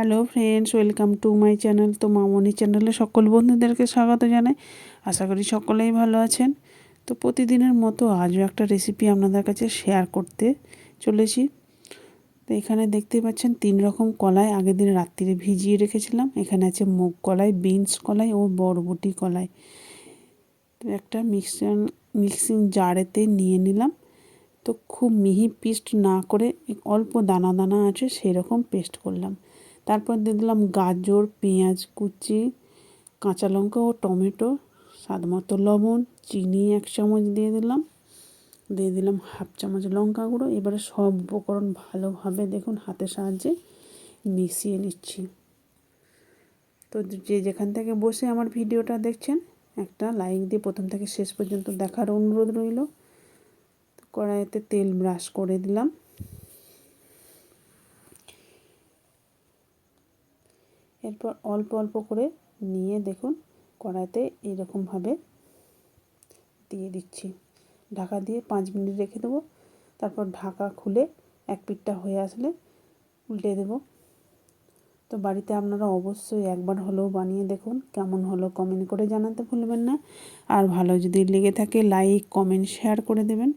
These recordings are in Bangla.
Hello friends welcome to my channel তো মামনি চ্যানেলে সকল বন্ধুদেরকে স্বাগত জানাই। আশা করি সকলেই ভালো আছেন। তো প্রতিদিনের মতো আজও একটা রেসিপি আপনাদের কাছে শেয়ার করতে চলেছি। তো এখানে দেখতে পাচ্ছেন তিন রকম কলাই। আগের দিন রাত্রিরে ভিজিয়ে রেখেছিলাম। এখানে আছে মুগ কলাই বিনস কলাই ও বরবটি কলাই। তো একটা মিক্সার মিক্সিং জারেতে নিয়ে নিলাম। তো খুব মিহি পেস্ট না করে অল্প দানা দানা আছে সেরকম পেস্ট করলাম। তারপর দিয়ে দিলাম গাজর, পেঁয়াজ, কুচি, কাঁচা লঙ্কা ও টমেটো, স্বাদ মতো লবণ, চিনি এক চামচ দিয়ে দিলাম। দিয়ে দিলাম হাফ চামচ লঙ্কা গুঁড়ো। এবারে সব উপকরণ ভালোভাবে দেখুন হাতের সাহায্যে মিশিয়ে নিচ্ছি। তো যে যেখান থেকে বসে আমার ভিডিওটা দেখছেন, একটা লাইক দিয়ে প্রথম থেকে শেষ পর্যন্ত দেখার অনুরোধ রইল। কড়াইতে তেল ব্রাশ করে দিলাম। এরপর অল্প অল্প করে নিয়ে দেখুন কড়াইতে এরকমভাবে দিয়ে দিচ্ছি। ঢাকা দিয়ে পাঁচ মিনিট রেখে দেবো। তারপর ঢাকা খুলে এক পিঠটা হয়ে আসলে উল্টে দেবো। তো বাড়িতে আপনারা অবশ্যই একবার হলেও বানিয়ে দেখুন কেমন হলো কমেন্ট করে জানাতে ভুলবেন না। আর ভালো যদি লেগে থাকে লাইক, কমেন্ট, শেয়ার করে দেবেন।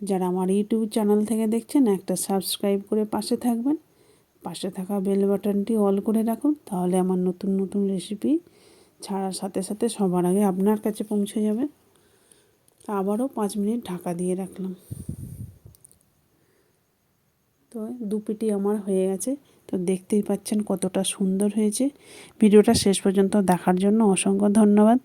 যারা আমার ইউটিউব চ্যানেল থেকে দেখছেন একটা সাবস্ক্রাইব করে পাশে থাকবেন। পাশে থাকা বেল বাটনটি অল করে রাখুন, তাহলে আমার নতুন নতুন রেসিপি ছাড়ার সাথে সাথে সবার আগে আপনার কাছে পৌঁছে যাবে। আবারও পাঁচ মিনিট ঢাকা দিয়ে রাখলাম। তো দু পিটি আমার হয়ে গেছে, তো দেখতেই পাচ্ছেন কতটা সুন্দর হয়েছে। ভিডিওটা শেষ পর্যন্ত দেখার জন্য অসংখ্য ধন্যবাদ।